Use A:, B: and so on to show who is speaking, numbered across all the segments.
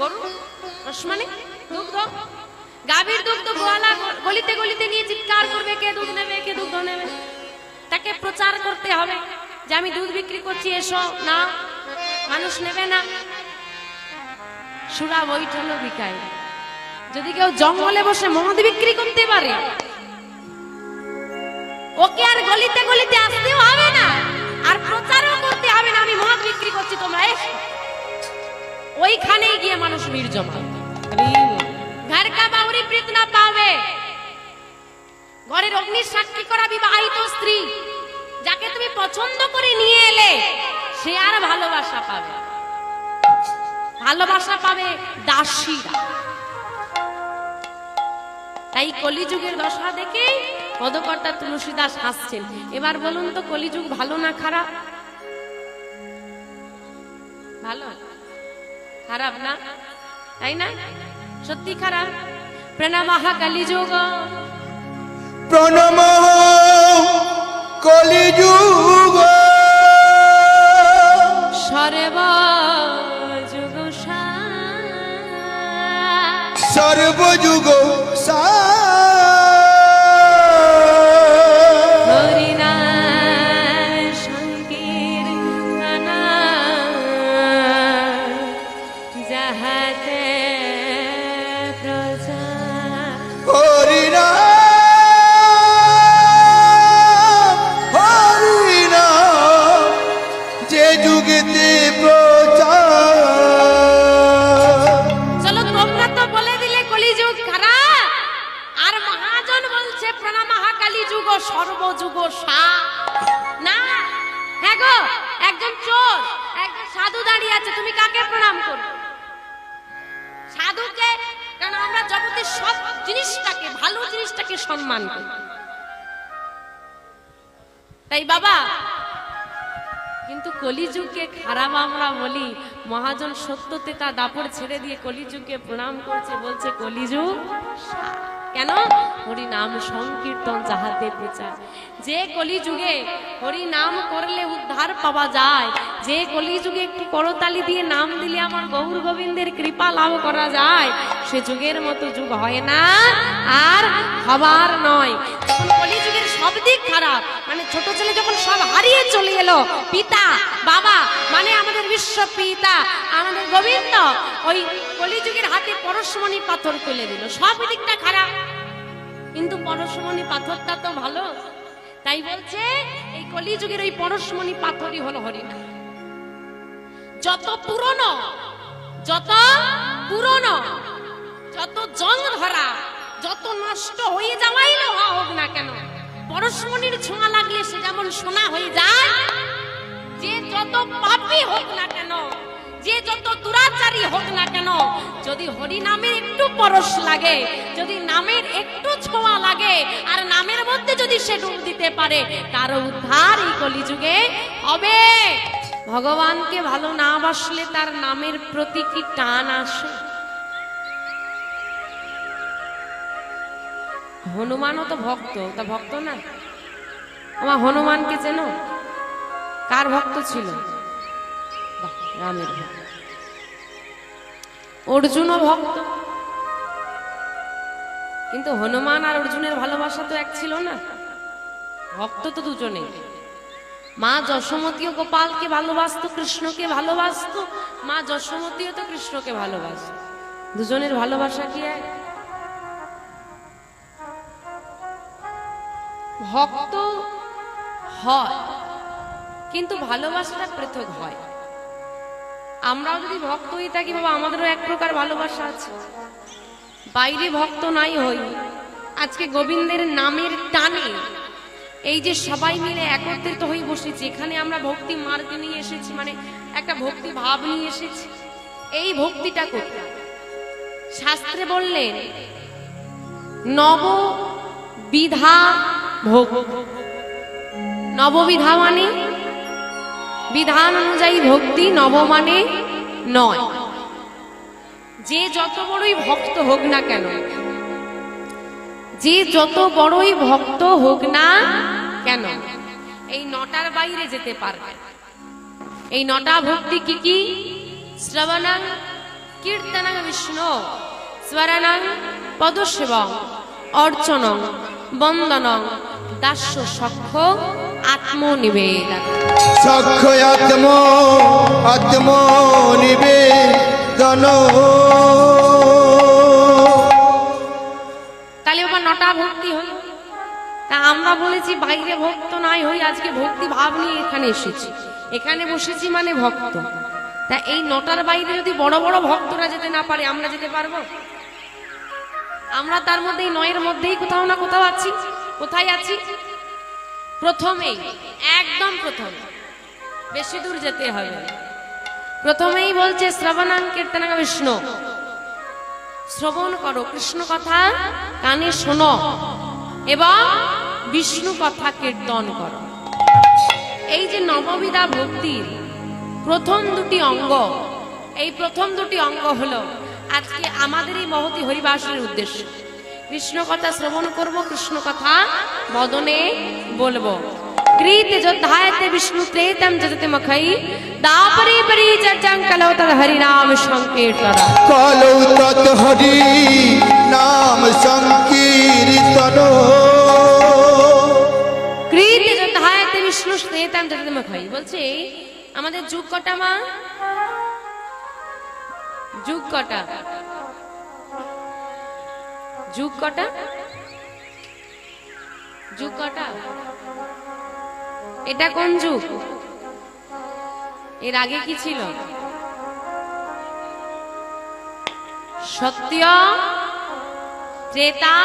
A: গরু রস মানে দুগ্ধ। গাভীর দুগ্ধ গোয়ালা গলিতে গলিতে নিয়ে চিৎকার করবে, কে দুধ নেবে, কে দুধ নেবে? তাকে প্রচার করতে হবে যে আমি দুধ বিক্রি করছি, এসো না, মানুষ নেবে না। সুরা বৈঠল বিকায় যদি কেউ জঙ্গলে বসে মদ বিক্রি করতে পারে, ওকে আর গলিতে গলিতে আসতেও হবে না, আর প্রচারও করতে হবে না, আমি মদ বিক্রি করছি, তোমরা এসো। ওইখানেই গিয়ে মানুষ ভিড় জমা ঘর কা বাউরি প্রীত না পাবে ঘরের অগ্নি সাক্ষী করা বিবাহিত স্ত্রী, যাকে তুমি পছন্দ করে নিয়ে এলে, সে আর ভালোবাসা পাবে। ভালোবাসা পাবে দাসীরা। তাই কলিযুগের দশা দেখে পদকর্তা তুলসীদাস হাসছেন। এবার বলুন তো, কলিযুগ ভালো না খারাপ? ভালো? খারাপ না? তাই না? সত্যি খারাপ? প্রণামাহা কালিযুগ।
B: প্রণম কলিযুগ।
A: সর্ব যুগ
B: সর্বযুগ
A: প্রণাম করবে। সাধুকে কারণ আমরা জগতের সব জিনিসটাকে, ভালো জিনিসটাকে সম্মান করি। তাই বাবা, কিন্তু কলিযুগকে খারাপ আমরা বলি, মহাজন সত্যতে তা দাপড় ছেড়ে দিয়ে কলিযুগকে প্রণাম করছে, বলছে, কলিযুগ কেন? হরি নাম সংকীর্তন যাহাতে প্রচার। যে কলিযুগে হরি নাম করলে উদ্ধার পাওয়া যায়, যে কলিযুগে একটু করতালি দিয়ে নাম দিলে আমার গৌর গোবিন্দের কৃপা লাভ করা যায়, সে যুগের মতো যুগ হয় না, আর হবার নয়। সব দিক খারাপ। মানে ছোট ছেলে যখন সব হারিয়ে চলে এলো, পিতা, বাবা মানে আমাদের বিশ্ব পিতা, আমাদের গোবিন্দ, ওই কলিযুগের হাতে পরশমণি পাথর তুলে দিল। সব দিকটা খারাপ। কিন্তু পরশমণি পাথরটা তো ভালো। তাই বলছে, এই কলিযুগের ওই পরশমণি পাথরই হলো হরিণা। যত পুরনো যত পুরনো, যত জং ধরা যত নষ্ট হয়ে যাওয়াই হোক না কেন পরশমণির ছোঁয়া লাগলে সে যেমন সোনা হয়ে যায়, যে যত পাপী হোক না কেন, যে যত দুরাচারী হোক না কেন, যদি হরি নামের একটু পরশ লাগে, যদি নামের একটু ছোঁয়া লাগে, আর নামের মধ্যে যদি সে ডুব দিতে পারে, তার উদ্ধার এই কলিযুগে হবে। ভগবানকে ভালো না বাসলে তার নামের প্রতি কি টান আসে। হনুমানও তো ভক্ত, তা ভক্ত না? আমার হনুমানকে চেনো? কার ভক্ত ছিল? রামের ভক্ত। অর্জুনও ভক্ত। কিন্তু হনুমান আর অর্জুনের ভালোবাসা তো এক ছিল না। ভক্ত তো দুজনে মা যশোমতী ও গোপালকে ভালোবাসতো, কৃষ্ণকে ভালোবাসতো, মা যশোমতীও তো কৃষ্ণকে ভালোবাসত। দুজনের ভালোবাসা কি এক? ভক্ত হয়, কিন্তু ভালোবাসাটা পৃথক হয়। আমরাও যদি ভক্ত হয়ে থাকি বাবা আমাদেরও এক প্রকার ভালোবাসা আছে। বাইরে ভক্ত নাই হই। আজকে গোবিন্দের নামের টানে এই যে সবাই মিলে একত্রিত হয়ে বসেছি, এখানে আমরা ভক্তি মার্গ নিয়ে এসেছি মানে একটা ভক্তি ভাব নিয়ে এসেছি। এই ভক্তিটা কোথায়? শাস্ত্রে বললেন, নব বিধা ভোগ। নববিধা মানে বিধান অনুযায়ী ভক্তি নব মানে নয়। যে যত বড়ই ভক্ত হোক না কেন, যে যত বড়ই ভক্ত হোক না কেন, এই নটার বাইরে যেতে পারবে। এই নটা ভক্তি কি কি? শ্রবণাং, কীর্তনং বিষ্ণু, স্মরণং, পদসেবং, অর্চনং, বন্দনং দাস্য সখ্য আত্মনিবেদন।
B: সক্ষয় আত্ম আত্ম নিবেদন
A: তাহলে বাবা নটা ভক্তি হই তা আমরা বলেছি বাইরে ভক্ত নাই হই আজকে ভক্তি ভাব নিয়ে এখানে এসেছি। এখানে বসেছি মানে ভক্ত। তা এই নটার বাইরে যদি বড় বড় ভক্তরা যেতে না পারে আমরা যেতে পারব? আমরা তার মধ্যে এই নয়ের মধ্যেই কোথাও না কোথাও আছি। কোথায় আছি? প্রথমেই, একদম প্রথম। বেশি দূর যেতে হবে। প্রথমেই বলছে শ্রবণাং কীর্তনাং বিষ্ণু। শ্রবণ করো, কৃষ্ণ কথা, কানে শোনো এবং বিষ্ণু কথা কীর্তন করো। এই যে নববিধা ভক্তির প্রথম দুটি অঙ্গ, এই প্রথম দুটি অঙ্গ হলো, আজকে আমাদের এই মহতি হরিবাসনের উদ্দেশ্য। কৃষ্ণ কথা শ্রবণ করব কৃষ্ণ কথা বদনে বলব। কৃত যোদ্ধায়তে বিষ্ণু ত্রেতম যজতে মখৈ দাপরে পরি চর্চাং কলৌ তদ হরিনাম সংকীর্তনা।
B: কলৌ হরি নাম সংকীর্তন।
A: কৃত যোদ্ধায়তে বিষ্ণু মখাই বলছে আমাদের যুগ কটা মা? যুগ কটা? যুগ কটা? যুগ কটা? এটা কোন যুগ? এর আগে কি ছিল? সত্য, ত্রেতা,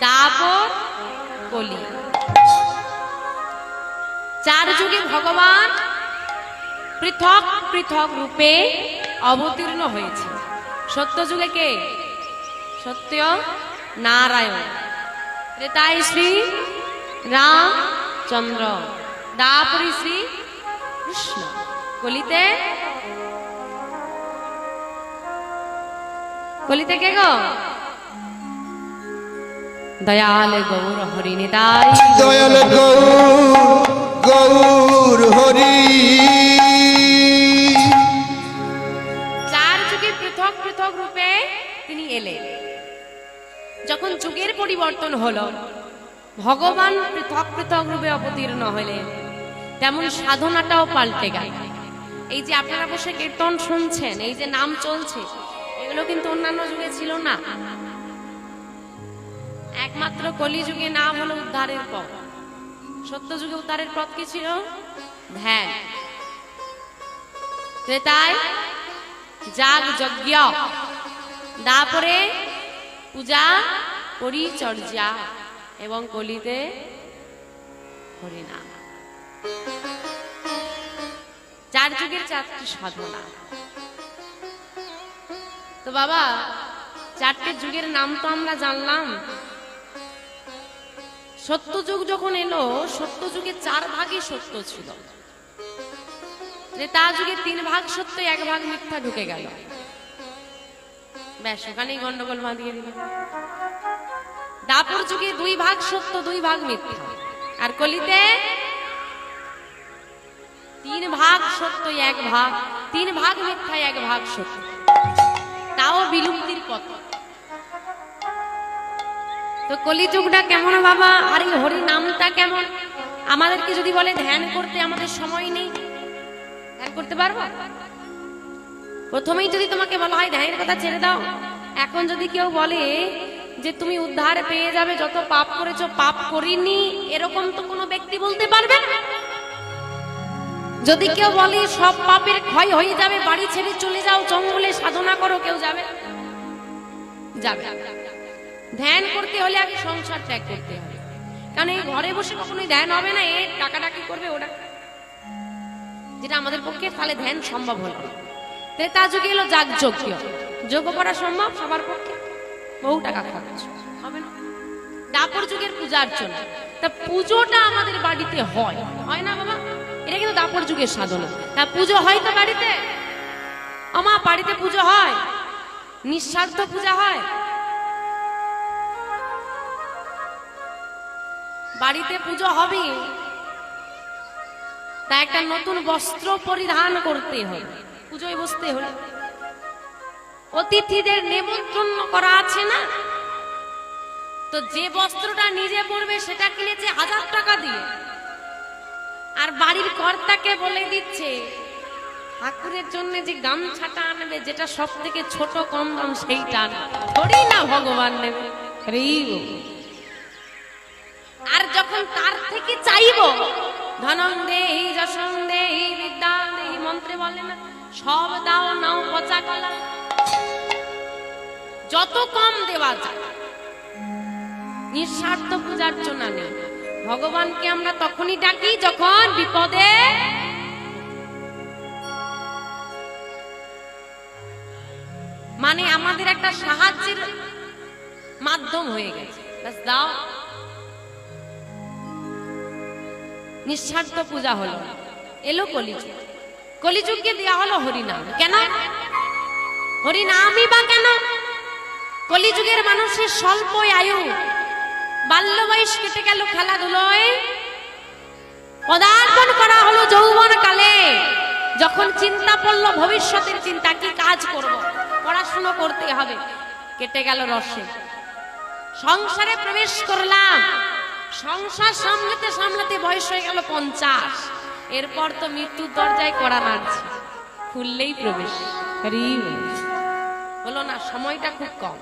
A: দাপর, কলি। চার যুগে ভগবান পৃথক পৃথক রূপে অবতীর্ণ হয়েছে। সত্য যুগে কে? সত্য নারায়ণ। ত্রেতায় শ্রী রামচন্দ্র। দাপরি শ্রী কৃষ্ণ। কলিতে? কলিতে কে গো? দয়াল গৌর হরিনিতাই
B: দয়াল গৌর গৌর হরি।
A: চার যুগে পৃথক পৃথক রূপে তিনি এলেন। যখন যুগের পরিবর্তন হলো, ভগবান পৃথক পৃথক রূপে অবতীর্ণ হলেন। তেমন সাধনাটাও পাল্টে গেল। এই যে আপনারা বসে কীর্তন শুনছেন, এই যে নাম চলছে, এগুলো কিন্তু অন্যান্য যুগে ছিল না। একমাত্র কলিযুগে নাম হলো উদ্ধারের পথ। সত্য যুগে উদ্ধারের পথ কি ছিল? ধ্যান। ত্রেতায় যাগ যজ্ঞ তারপরে পূজা পরিচর্যা এবং কলিতে হরিনাম। চার যুগের চারটি সাধনা। তো বাবা, চারটে যুগের নাম তো আমরা জানলাম। সত্য যুগ যখন এলো, সত্য যুগে চার ভাগই সত্য ছিল। ত্রেতা যুগে তিন ভাগ সত্য, এক ভাগ মিথ্যা ঢুকে গেল। ব্যাস, ওখানেই গন্ডগোল বাঁধিয়ে দিল। দাপর যুগে দুই ভাগ সত্য, দুই ভাগ মিথ্যা। আর কলিতে তিন ভাগ সত্য এক ভাগ, তিন ভাগ মিথ্যা, এক ভাগ সত্য। তাও বিলুপ্তির পথ। তো কলিযুগটা কেমন বাবা? আর এই হরি নামটা কেমন? আমাদেরকে যদি বলে ধ্যান করতে আমাদের সময় নেই। ধ্যান করতে পারব? প্রথমেই যদি তোমাকে বলা হয়, ধ্যানের কথা ছেড়ে দাও। এখন যদি কেউ বলে যে, তুমি উদ্ধার পেয়ে যাবে, যত পাপ করেছ, পাপ করিনি, এরকম তো কোনো ব্যক্তি বলতে পারবে না। যদি কেউ বলে, সব পাপের ক্ষয় হয়ে যাবে, বাড়ি ছেড়ে চলে যাও, জঙ্গলে সাধনা করো, কেউ যাবে যাবে ধ্যান করতে হলে আগে সংসার ত্যাগ করতে হবে। কারণ এই ঘরে বসে কখনোই ধ্যান হবে না, এ টাকাটা কি করবে ওটা। যেটা আমাদের পক্ষে তাহলে ধ্যান সম্ভব হলো না। ত্রেতা যুগে এলো যাগ যজ্ঞ করা সম্ভব? সবার পক্ষে? বহু টাকা খরচ। হবে না? দাপর যুগের তা পুজোটা আমাদের বাড়িতে হয়। হয় না বাবা? এটা কিন্তু দাপর যুগের তা পুজো হয় তো বাড়িতে? বাড়িতে পুজো হয়? নিঃস্বার্থ পূজা হয়? বাড়িতে পুজো হবে? তা একটা নতুন বস্ত্র পরিধান করতে হবে। পুজোয় বসতে হলে। অতিথিদের নেমন্ত্রণ করা আছে না? তো যে বস্ত্রটা নিজে পরবে সেটা কিনেছে হাজার টাকা দিয়ে। আর বাড়ির কর্তাকে বলে দিচ্ছে, ঠাকুরের জন্য যে গামছাটা আনবে, যেটা সব থেকে ছোট কম দাম, সেইটা আনবে। না ভগবান নেবে আর যখন তার থেকে চাইব ধনং দেহি সব দাও, নাও, পচা কলা। যত কম দেওয়া যায়, নিঃস্বার্থ পূজার জন্য নেই। ভগবানকে আমরা তখনই ডাকি যখন বিপদে মানে আমাদের একটা সাহায্যের মাধ্যম হয়ে গেছে। দাও। নিঃস্বার্থ পূজা হলো। এলো কলিযুগ। কলিযুগকে দেওয়া হলো হরিনাম। কেন? হরিনামই বা কেন? কলিযুগের মানুষের স্বল্প আয়ু। বাল্য বয়স কেটে গেল খেলাধুলোয়। পদার্পণ করা হলো যৌবন কালে যখন চিন্তা পড়ল ভবিষ্যতের চিন্তা, কি কাজ করব? পড়াশুনো করতে হবে। কেটে গেল রসে। সংসারে প্রবেশ করলাম। সংসার সামলাতে সামলাতে বয়স হয়ে গেল পঞ্চাশ। এরপর তো মৃত্যুর দরজায় করা নাড়ছে খুললেই প্রবেশ। হলো না সময়টা খুব কম।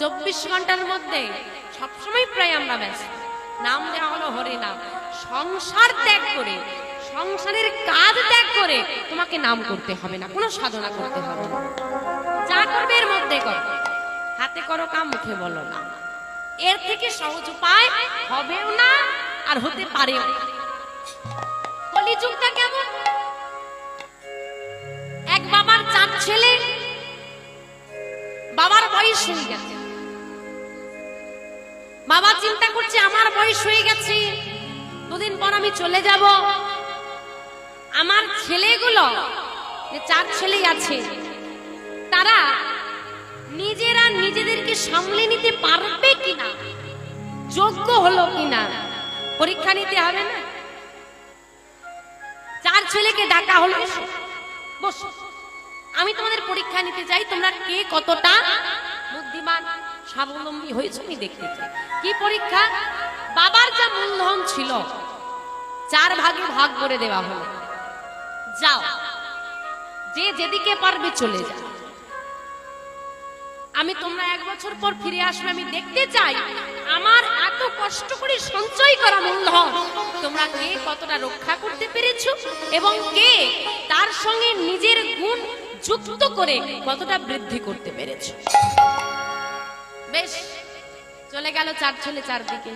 A: চব্বিশ ঘণ্টার মধ্যে সবসময় প্রায় আমরা ব্যস্ত। নাম দেওয়া হলো হরি নাম। সংসার ত্যাগ করে সংসারের কাজ ত্যাগ করে তোমাকে নাম করতে হবে না কোনো সাধনা করতে হবে না। যা করবে এর মধ্যে করো। হাতে করো কাম মুখে বলো না। এর থেকে সহজ উপায় হবেও না আর হতে পারেও না। কেমন? এক বাবার চার ছেলে, বাবার বয়স হয়ে গেছে। বাবা চিন্তা করছে, আমার বয়স হয়ে গেছে, দুদিন পর আমি চলে যাব। আমার ছেলেগুলো, যে চার আছে, তারা নিজেরা নিজেদেরকে সামলে নিতে পারবে কিনা, যোগ্য হলো কিনা, পরীক্ষা নিতে হবে না? চার ছেলেকে ডাকা হলো। বসো। আমি তোমাদের পরীক্ষা নিতে চাই তোমরা কে কতটা বুদ্ধিমান, স্বাবলম্বী হয়েছে আমি দেখতে চাই। কি পরীক্ষা? বাবার যা মূলধন ছিল, চার ভাগে ভাগ করে দেওয়া হলো। যাও, যে যেদিকে পারবে চলে যাও। আমি তোমরা এক বছর পর ফিরে আসবে, আমি দেখতে চাই। আমার এত কষ্ট করে সঞ্চয় করা মূলধন। তোমরা কে কতটা রক্ষা করতে পেরেছ এবং কে তার সঙ্গে নিজের গুণ যুক্ত করে কতটা বৃদ্ধি করতে পেরেছ? বেশ, চলে গেল চার ছেলে চারদিকে।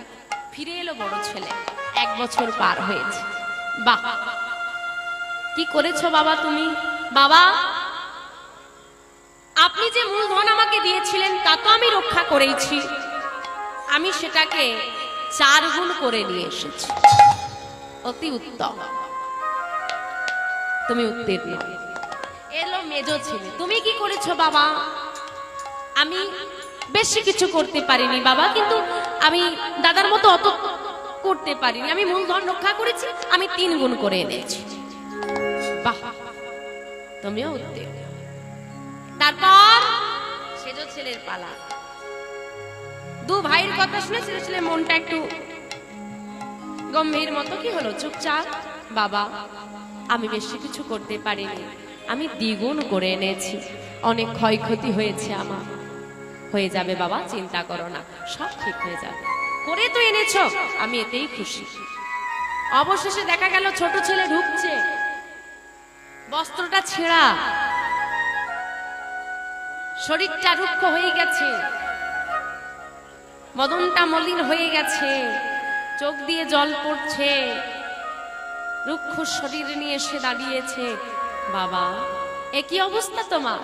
A: ফিরে এলো বড় ছেলে। এক বছর পার হয়েছে। বাহ! কি করেছ বাবা তুমি? বাবা, আপনি যে মূলধন আমাকে দিয়েছিলেন তা তো আমি রক্ষা করেইছি। আমি সেটাকে চার গুণ করে নিয়ে এসেছি। অতি উত্তম। তুমি উত্তীর্ণ। এলো মেজো ছেলে। তুমি কি করেছ বাবা? আমি বেশি কিছু করতে পারিনি বাবা, কিন্তু আমি দাদার মতো অত করতে পারিনি। আমি মূলধন রক্ষা করেছি, আমি তিন গুণ করে এনেছি। তুমিও উত্তীর্ণ। তারপর সেজো ছেলের পালা। দু ভাইয়ের কথা শুনে ছেলের মনটা একটু গম্ভীর মতো? কি হলো? চুপচাপ? বাবা, আমি বেশি কিছু করতে পারিনি। আমি দ্বিগুণ করে এনেছি। অনেক ক্ষয়ক্ষতি হয়েছে আমার। হয়ে যাবে বাবা, চিন্তা করো না। সব ঠিক হয়ে যাবে। করে তো এনেছো, আমি এতেই খুশি। অবশেষে দেখা গেল ছোট ছেলে ঢুকছে। বস্ত্রটা ছেঁড়া। শরীরটা রুক্ষ হয়ে গেছে। মদনটা মলিন হয়ে গেছে। চোখ দিয়ে জল পড়ছে। রুক্ষ শরীর নিয়ে এসে দাঁড়িয়েছে। বাবা একই অবস্থা তোমার?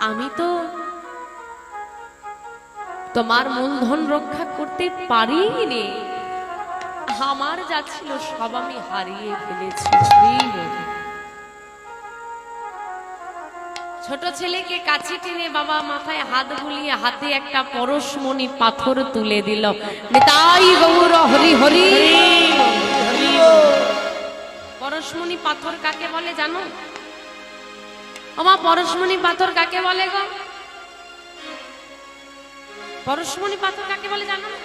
A: আমি তো তোমার মূলধন রক্ষা করতে পারিনি। আমার যা ছিল সব আমি হারিয়ে ফেলেছি। ছোট ছেলেকে কাছে টেনে বাবা মাথায় হাত বুলিয়ে হাতে একটা পরশমণি পাথর তুলে দিল। তাই গৌর, হরি হরি। পরশমণি পাথর কাকে বলে জানো? আমা পরশমণি পাথর কাকে বলে গো? পরশমণি পাথর কাকে বলে জানো? না?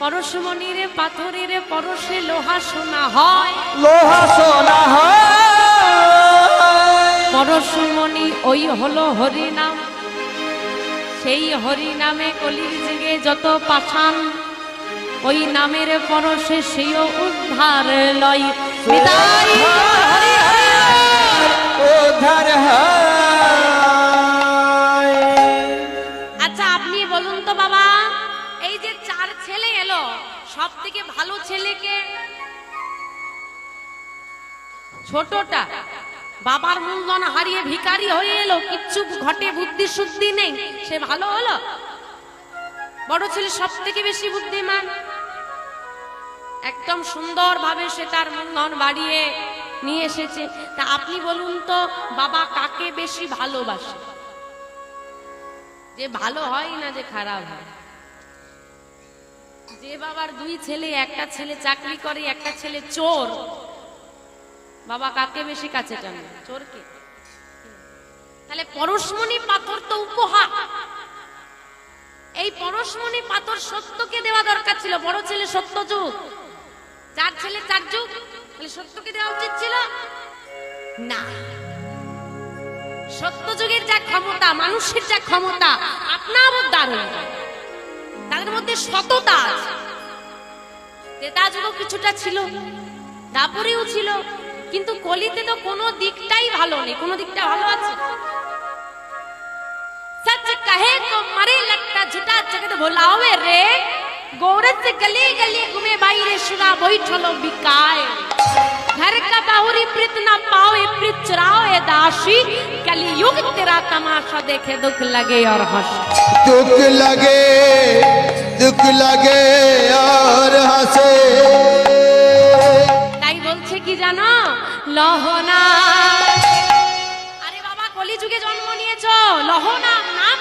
A: পরশমণির পাথরের পরশে লোহা সোনা হয়।
C: লোহা সোনা হয়।
A: পরশমণি ওই হলো হরিনাম। সেই হরিনামে কলির যুগে যত পাঠান ওই নামের পরশে সেও উদ্ধার লয়।
C: উদ্ধার
A: আচ্ছা আপনি বলুন তো বাবা এই যে চার ছেলে এলো সব থেকে ভালো ছেলেকে? ছোটটা। বাবার মূলধন হারিয়ে ভিখারি হয়ে এলো, কিচ্ছু ঘটে বুদ্ধি শুদ্ধি নেই। সে ভালো হলো? বড় ছেলে সব থেকে বেশি বুদ্ধিমান। একদম সুন্দর ভাবে সে তার মূলধন বাড়িয়ে নিয়ে এসেছে। তা আপনি বলুন তো, বাবা কাকে বেশি ভালোবাসে? যে ভালো হয় না যে খারাপ হয়? যে বাবার দুই ছেলে, একটা ছেলে চাকরি করে, একটা ছেলে চোর। বাবা কাকে বেশি কাছে টানে? চোরকে। তাহলে পরশমণি পাথর তো উপহার। এই পরশমণি পাথর সত্যকে দেওয়া দরকার ছিল, বড় ছেলে সত্য যুগ। চার ছেলে চার যুগ, তাহলে সত্যকে দেওয়া উচিত ছিল? না। সত্য যুগের যা ক্ষমতা, মানুষের যা ক্ষমতা আপনার দারুণ। তাদের মধ্যে সততা আছে। তেতা যুগও কিছুটা ছিল, দাপুরেও ছিল। কিন্তু কলিতে তো কোনো দিকটাই ভালো নেই কোনো দিকটা ভালো আছে सच कहे तो मरे लगता झूठा जगत भुलावे रे गोरत से गली गली घूमे भाई रे शुरा वही ठलो बिकाए घर का बाहुरी प्रीत ना पावे प्रीत चुराओ ए दासी कली युग तेरा तमाशा देखे दुख लगे और हंस
B: दुख लगे दुख लगे और हंसे
A: তাই বলছে কি জানো লহনা আরে বাবা কলি যুগে জন্ম নিয়েছো। লহনা নাম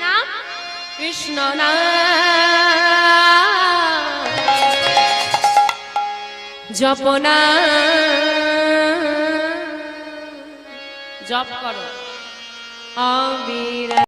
A: না। কৃষ্ণ নাম জপনা জপ করো। অবিরা